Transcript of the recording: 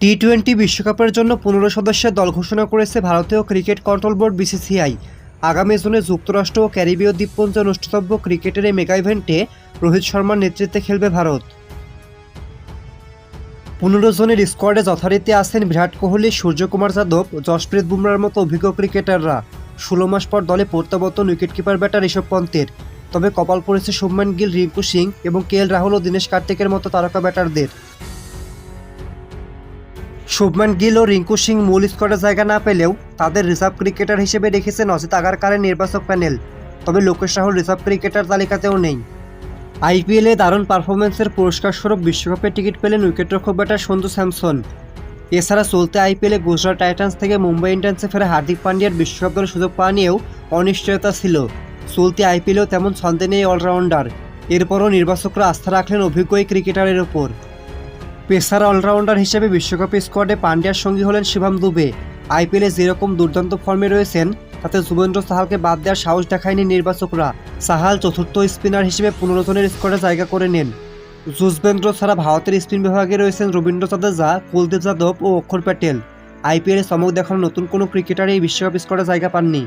T twenty বিশ্বকাপের জন্য পনেরো সদস্যের দল ঘোষণা করেছে ভারতীয় ক্রিকেট কন্ট্রোল বোর্ড বিসিসিআই। আগামী জুনে যুক্তরাষ্ট্র ও ক্যারিবীয় দ্বীপপুঞ্জে অনুষ্ঠিতব্য ক্রিকেটের এই মেগা ইভেন্টে রোহিত শর্মার নেতৃত্বে খেলবে ভারত। পনেরো জনের স্কোয়াডে যথারীতি আছেন বিরাট কোহলি, সূর্যকুমার যাদব যশপ্রীত বুমরার মতো অভিজ্ঞ ক্রিকেটাররা। ষোলো মাস পর দলে প্রত্যাবর্তন উইকেটকিপার ব্যাটার ঋষভ পন্থের তবে কপাল পড়েছে শুভমান গিল, রিঙ্কু সিং এবং কে এল রাহুল ও দীনেশ কার্তিকের মতো তারকা ব্যাটারদের। শুভমান গিল ও রিঙ্কু সিং মূল স্কোয়াডে জায়গা না পেলেও তাদের রিজার্ভ ক্রিকেটার হিসেবে রেখেছেন অজিত আগারকারের নির্বাচক প্যানেল। তবে লোকেশ রাহুল রিজার্ভ ক্রিকেটার তালিকাতেও নেই। আইপিএলে দারুণ পারফরমেন্সের পুরস্কার স্বরূপ বিশ্বকাপের টিকিট পেলেন উইকেটরক্ষক ব্যাটার সঞ্জু স্যামসন। এছাড়া চলতি আইপিএলে গুজরাট টাইটান্স থেকে মুম্বাই ইন্ডিয়ান্সে ফেরা হার্দিক পান্ডিয়ার বিশ্বকাপ দলের সুযোগ পাওয়া নিয়েও অনিশ্চয়তা ছিল। চলতি আইপিএলেও তেমন ছন্দে নেই অলরাউন্ডার। এরপরও নির্বাচকরা আস্থা রাখলেন অভিজ্ঞ এই ক্রিকেটারের ওপর। পেসার অলরাউন্ডার হিসেবে বিশ্বকাপ স্কোয়াডে পান্ডিয়ার সঙ্গী হলেন শিবাম দুবে। আইপিএলে যেরকম দুর্দান্ত ফর্মে রয়েছেন, তাতে যুবেন্দ্র সাহালকে বাদ দেওয়ার সাহস দেখায়নি নির্বাচকরা। সাহাল চতুর্থ স্পিনার হিসেবে পনেরো জনের স্কোয়াডে জায়গা করে নেন। যুজবেন্দ্র ছাড়া ভারতের স্পিন বিভাগে রয়েছেন রবীন্দ্র জাদেজা, কুলদীপ যাদব ও অক্ষর প্যাটেল। আইপিএলে চমক দেখানো নতুন কোনো ক্রিকেটার এই বিশ্বকাপ স্কোয়াডে জায়গা পাননি।